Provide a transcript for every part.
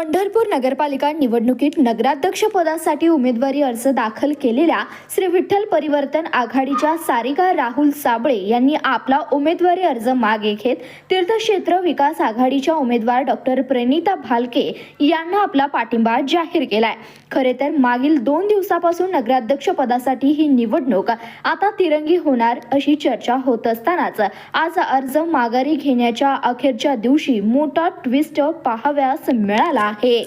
पंढरपूर नगरपालिका निवडणुकीत नगराध्यक्ष पदासाठी उमेदवारी अर्ज दाखल केलेल्या श्री विठ्ठल परिवर्तन आघाडीच्या सारिका राहुल साबळे यांनी आपला उमेदवारी अर्ज मागे घेत तीर्थक्षेत्र विकास आघाडीच्या उमेदवार डॉक्टर प्रणिता भालके यांना आपला पाठिंबा जाहीर केलाय. खरे तर मागील दोन दिवसापासून नगराध्यक्ष पदासाठी ही निवडणूक आता तिरंगी होणार अशी चर्चा होत असतानाच आज अर्ज माघारी घेण्याच्या अखेरच्या दिवशी मोठा ट्विस्ट पाहाव्यास मिळाला. आहे.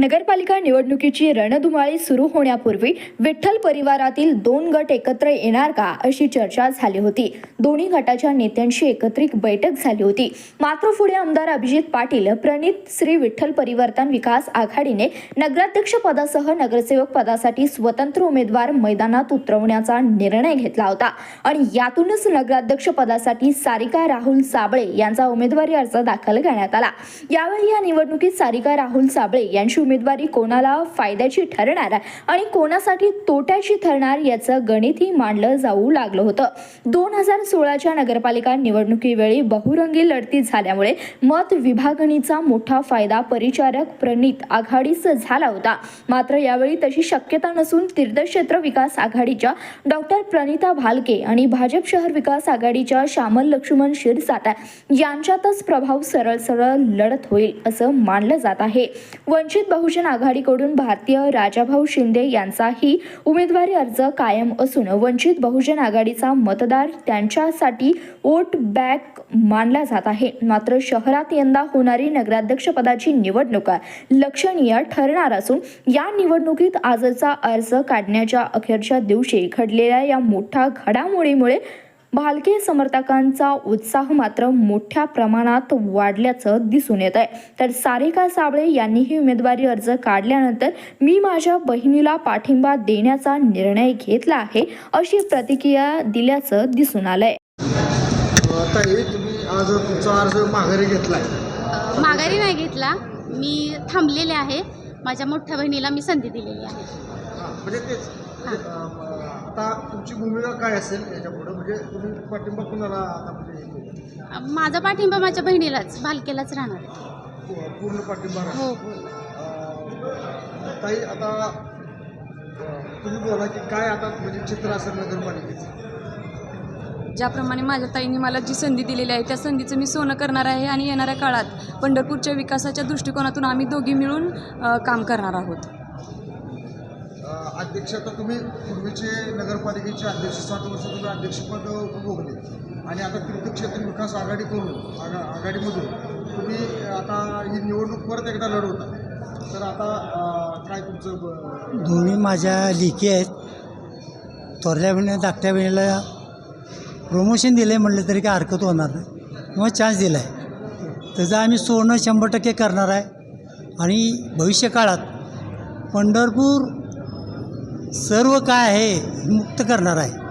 नगरपालिका निवडणुकीची रणधुमाळी सुरू होण्यापूर्वी विठ्ठल परिवारातील दोन गट एकत्र येणार का अशी चर्चा झाली होती. दोन्ही गटाच्या नेत्यांशी एकत्रित बैठक झाली होती. मात्र पुढे आमदार अभिजित पाटील प्रणित श्री विठ्ठल परिवर्तन विकास आघाडीने नगराध्यक्ष पदासह नगरसेवक पदासाठी स्वतंत्र उमेदवार मैदानात उतरवण्याचा निर्णय घेतला होता. आणि यातूनच नगराध्यक्ष पदासाठी सारिका राहुल साबळे यांचा उमेदवारी अर्ज दाखल करण्यात आला. यावेळी या निवडणुकीत सारिका राहुल साबळे यांची उमेदवारी कोणाला फायद्याची ठरणार आणि कोणासाठी तोट्याची ठरणार याचं गणितही मांडलं जाऊ लागलं होतं. दोन हजार सोळाच्या नगरपालिका निवडणुकीवेळी बहुरंगी लढती झाल्यामुळे मत विभागणीचा मोठा फायदा परिचारक प्रणित आघाडीस झाला होता. मात्र यावेळी तशी शक्यता नसून तीर्थक्षेत्र विकास आघाडीच्या डॉक्टर प्रणिता भालके आणि भाजप शहर विकास आघाडीच्या श्यामल लक्ष्मण शिरसाटा यांच्यातच प्रभाव सरळ सरळ लढत होईल असं मानलं जात आहे. वंचित बहुजन आघाडीकडून भारतीय राजाभाऊ शिंदे यांचाही उमेदवारी अर्ज कायम असून वंचित बहुजन आघाडीचा मतदार त्यांच्यासाठी वोट बॅक मानला जात आहे. मात्र शहरात यंदा होणारी नगराध्यक्षपदाची निवडणूक लक्षणीय ठरणार असून या निवडणुकीत आजचा अर्ज काढण्याच्या अखेरच्या दिवशी घडलेल्या या मोठ्या घडामोडीमुळे भालके समर्थकांचा उत्साह मात्र मोठ्या प्रमाणात वाढल्याचं दिसून येत आहे तर सारिका साबळे यांनीही उमेदवारी अर्ज काढल्यानंतर मी माझ्या बहिणीला पाठिंबा देण्याचा निर्णय घेतला आहे अशी प्रतिक्रिया दिल्याचं दिसून आलंय. ताई तुम्ही आज तुमचा अर्ज माघारी घेतलाय. माघारी नाही घेतला. मी थांबलेले आहे. माझ्या मोठ्या बहिणीला मी संधी दिलेली आहे. म्हणजे तेच. म्हणजे, आता तुमची भूमिका काय असेल याच्यापुढे म्हणजे तुम्ही पाठिंबा कुणाला आता म्हणजे माझा पाठिंबा माझ्या बहिणीलाच भालकेलाच राहणार आहे. पू- पूर्ण पाठिंबा राहील. हो हो. अं, ताई आता अं, तुम्ही बोला की काय आता म्हणजे चित्र असेल नगरपालिकेचं? ज्याप्रमाणे माझ्या ताईने मला जी संधी दिलेली आहे त्या संधीचं मी सोनं करणार आहे आणि येणाऱ्या काळात पंढरपूरच्या विकासाच्या दृष्टिकोनातून आम्ही दोघी मिळून अ, काम करणार आहोत. अध्यक्ष आता तुम्ही पूर्वीचे नगरपालिकेचे अध्यक्ष सात वर्ष तुम्ही अध्यक्षपद उपभोगले आणि आता तीर्थक्षेत्र विकास आघाडी करून आघा आघाडीमधून तुम्ही आता ही निवडणूक परत एकदा लढवता. तर आता काय तुमचं दोन्ही माझ्या लेखी आहेत. थोरल्या बहिणी धाकट्या बहिणीला प्रमोशन दिलं आहे म्हटलं तरी काय हरकत होणार नाही. किंवा चान्स दिला आहे त्याचं आम्ही सोनं शंभर टक्के करणार आहे. आणि भविष्यकाळात पंढरपूर सर्व काय आहे हे मुक्त करणार आहे.